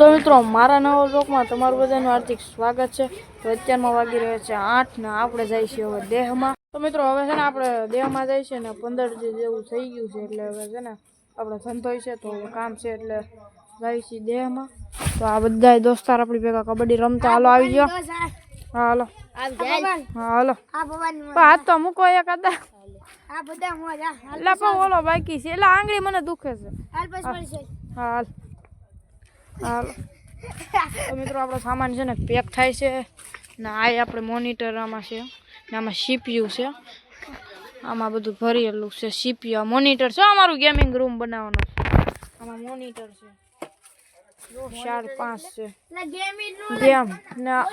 તો મિત્રો મારા નવા બ્લોકમાં તમારું બધાનું હાર્દિક સ્વાગત છે. તો અત્યારમાં વાગી રહ્યો છે આઠ ને આપણે જાય છીએ હવે દેહમાં. તો મિત્રો હવે છે ને આપણે દેહમાં જાય છે ને પંદર જેવું થઈ ગયું છે એટલે હવે છે ને આપણે ધંધો છે તો કામ છે એટલે જાય છે દેહમાં. તો આ બધા દોસ્તાર આપણી ભેગા કબડ્ડી રમતા. હાલો આવી ગયો. હા હાલો. હા હાલો. હા હાથ તો મૂકો એક હતા એટલે પણ ઓલો બાકી છે. એટલે આંગળી મને દુખે છે. હા હાલ. હાલ. તો મિત્રો આપણો સામાન છે ને પેક થાય છે. ને આ આપણે મોનિટર આમાં છે. ને આમાં સીપીયુ છે. આમાં બધું ભરેલું છે સીપીયુ મોનિટર છે અમારું ગેમિંગ રૂમ બનાવવાનો. છે આમાં મોનિટર છે. જો ચાર પાંચ છે. ગેમ ને આ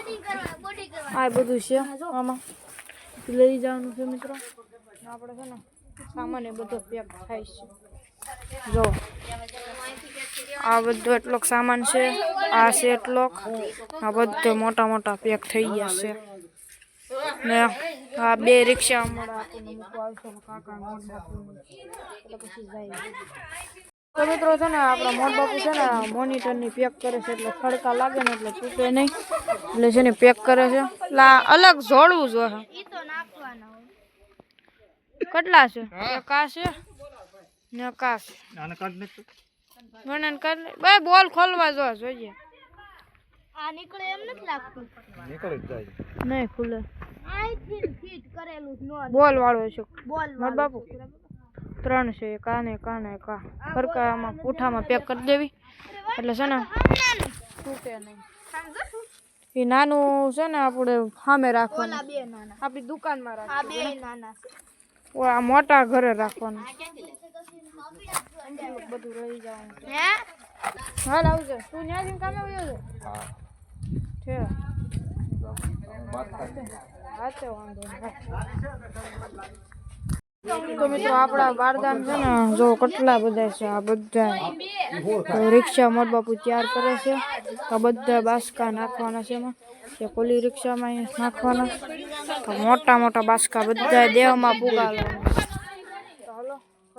આ બધું છે આમાં. લઈ જવાનું છે મિત્રો. આપણે છે ને સામાન એ બધો પેક થાય છે. જો. આ બધો એટલોક સામાન છે, આ છે એટલોક. આ બધો મોટા મોટા પેક થઈ ગયા છે. ને આ બે રિક્ષા તો મિત્રો છે ને, આપણા મોટ બાપુ છે ને મોનિટરની પેક કરે છે, એટલે ખડકા લાગે ને એટલે તૂટે નહીં. એટલે છે ને પેક કરે છે, એટલે અલગ જોડવું જોઈએ કેટલા છે? એક આ છે ને એક મને કર બે બોલ ખોલવા જો જોઈએ. આ નીકળે એમ નથી લાગતું. નહીં ખુલે. ફિટ કરેલું બોલ વાળો છે. બોલ માર બાપુ. ત્રણ છે એક આ કા એક આ. એક આ ફરકા આમાં પૂઠામાં પેક કરી દેવી. એટલે છે ને તૂટે નહીં. એ નાનું છે ને આપણે સામે રાખવાનું. આપણી દુકાનમાં આ રાખવાનું બે નાના ઓ આ મોટા ઘરે રાખવાનું. બધું લઈ જવાનું હે? હાલ આવજે. તું ત્યાં જઈને કામે આવ્યો છે છે? હા. તે વાંધો તો મિત્રો આપણા બારદાન છે ને જો કેટલા બધા છે. આ બધા રિક્ષા મોટ બાપુ તૈયાર કરે છે. તો બધા બાસકા નાખવાના છે એમાં. કે કોલી રિક્ષામાં નાખવાના. મોટા મોટા બાસકા બધા દેહમાં પુગાડવાના તો હાલો ફટાફટ બસમાં દઈ દીધું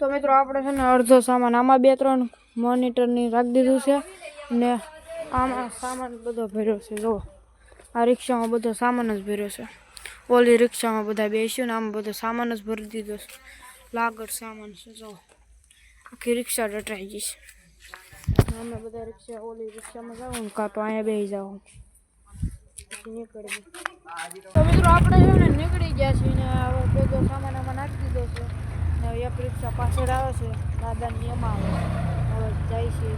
તો મિત્રો, આપણે છે ને અડધો સામાન, આમાં બે ત્રણ મોનિટરની રાખી દીધું છે ને આમાં સામાન બધો ભર્યો છે, જુઓ. આ રિક્ષામાં બધો સામાન જ ભર્યો છે. ઓલી રિક્ષામાં બધા બેસ્યું ને આમાં બધો સામાન જ ભરી દીધો છે. લાગડ સામાન છે જો આખી રિક્ષા ડટાઈ ગઈ છે. અમે બધા રિક્ષા, ઓલી રિક્ષામાં જાઉં કાં તો અહીંયા બેસી જાવ પછી નીકળી તો આપણે નીકળી ગયા છીએ ને હવે બધો સામાન નાખી દીધો છે. ને એક રિક્ષા પાછળ આવે છે. દાદાની એમાં આવે. હવે જાય છે.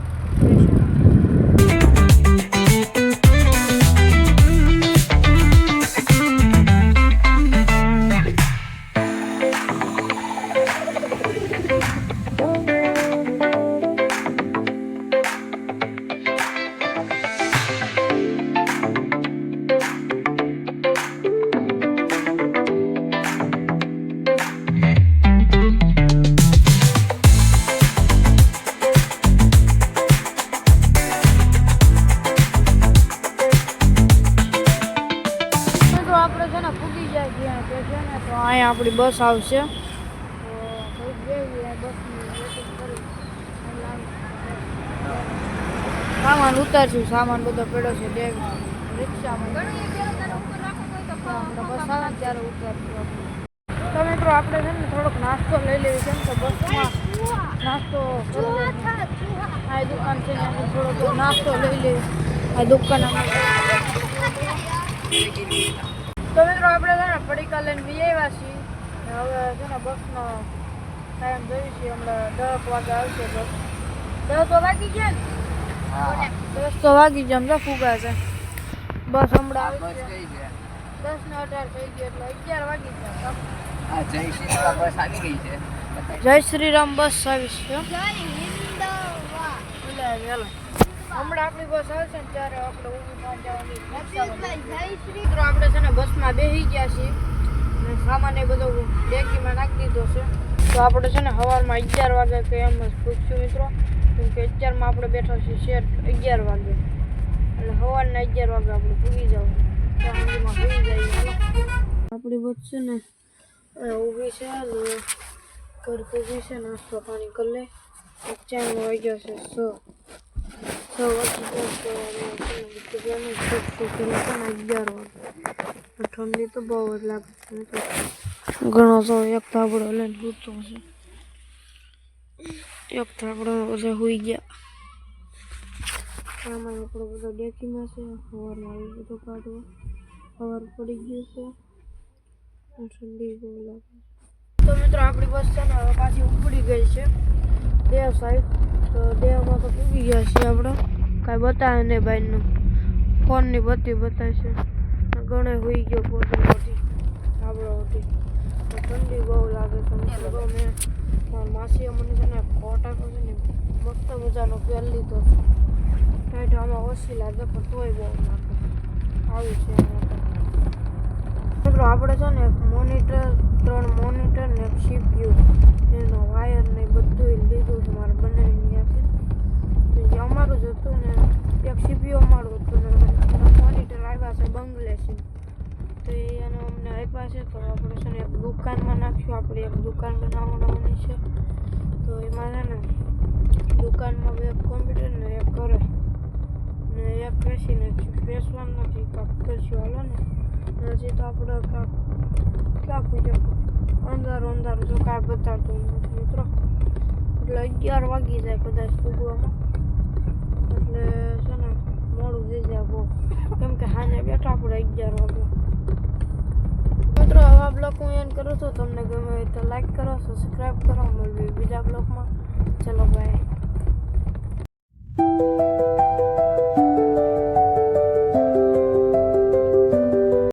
તે તો અહીંયા આપણી બસ આવશે. તો સામાન ઉતારશું, સામાન બધો પડ્યો છે બેગ રિક્ષામાં. તો બસ આવે ત્યારે ઉતારશું. તો મિત્રો, આપણે છે ને થોડોક નાસ્તો લઈ લેવી કેમ કે બસમાં નાસ્તો આ દુકાન છે ને થોડોક નાસ્તો લઈ લેવી આ દુકાન તો મિત્રો આપણે છે ને પડીકા લઈને બી આવ્યા છીએ. હવે છે ને બસનો ટાઈમ જોઈ છીએ. હમણાં દસ વાગે આવશે બસ. દસ તો વાગી ગયા ને? દસ તો વાગી ગયા. સમજા ફૂગા છે. બસ હમણાં આવી છે. દસ ને અઢાર થઈ ગયા એટલે અગિયાર વાગી ગયા. જય શ્રી રામ. બસ આવી છે. જય હિન્દ વાહ આવી વહેલા હમણાં આપણી બસ આવશે ને ત્યારે આપણે ઊભી જવાની મિત્રો આપણે છે ને બસમાં બેસી ગયા છીએ અને સામાન એ બધો ડેકીમાં નાખી દીધો છે. તો આપણે છે ને સવારમાં અગિયાર વાગે કે એમ જ પૂછશું મિત્રો કેમ કે અત્યારમાં આપણે બેઠા છીએ શેર અગિયાર વાગે. એટલે સવારના અગિયાર વાગે આપણે પૂગી જાવ ત્યાં સુધીમાં જઈએ આપણી બસ છે ને ઊભી છે ને ઘર પૂરી છે નાસ્તો પાણી કરી લે ચાર વાગ્યા છે સો. ઠંડી તો બહુ જ લાગે છે ઘણો તો એક થાબડો લઈને સૂતો છે એક થાબડો બધા સુઈ ગયા આમાં આપણો બધો ડેકીમાં છે સવારમાં આવી બધો કાઢવો હવાર પડી ગયું છે ઠંડી બહુ લાગે તો મિત્રો આપણી બસ છે ને હવે પાછી ઉપડી ગઈ છે બે સાઈડ તો દેવમાં તો પૂગી ગયા છીએ આપણે. કાંઈ બતાવે નહીં ભાઈનું. ફોનની બત્તી બતાવે છે અને ગણે હોઈ ગયો પોતે મોટી આપણો હતી ઠંડી બહુ લાગે છે. તો મેં મારી માસીએ મને છે ને કોટાકો છે ને, મસ્ત મજાનો પહેર લીધો ટાઈટ આમાં ઓછી લાગે, પણ તોય બહુ લાગે. આવી છે મિત્રો, આપણે છે ને મોનિટર ત્રણ મોનિટર ને એક સીપીયુ એનો વાયર ને બધું લીધું છે. મારે બનાવીને ત્યાંથી તો જે અમારું જ હતું ને એક સીપીયુ અમારું હતું ને મોનિટર આવ્યા છે. તો એ એને અમને આપ્યા છે. તો આપણે છે ને એક દુકાનમાં નાખ્યું. આપણે એક દુકાન બનાવવાની છે. તો એમાં છે ને દુકાનમાં બે કોમ્પ્યુટર ને એક ઘરે ને એક બેસી નાખ્યું બેસવાનું નથી. કાંક કરશું હાલો ને. હજી તો આપણે કાંક ક્યાં પૂછ્યું અંધારું અંધારું જો કાંઈ બતાવતું નથી મિત્રો. એટલે અગિયાર વાગી જાય કદાચ પૂગવામાં. એટલે છે ને મોડું થઈ જાય બહુ. કેમ કે હાને બેઠા આપણે અગિયાર વાગે. મિત્રો હવે આ બ્લોગ હું એન કરું છું. તમને ગમે તો લાઈક કરો સબસ્ક્રાઈબ કરો. મળવી બીજા બ્લોગમાં ચલો બાય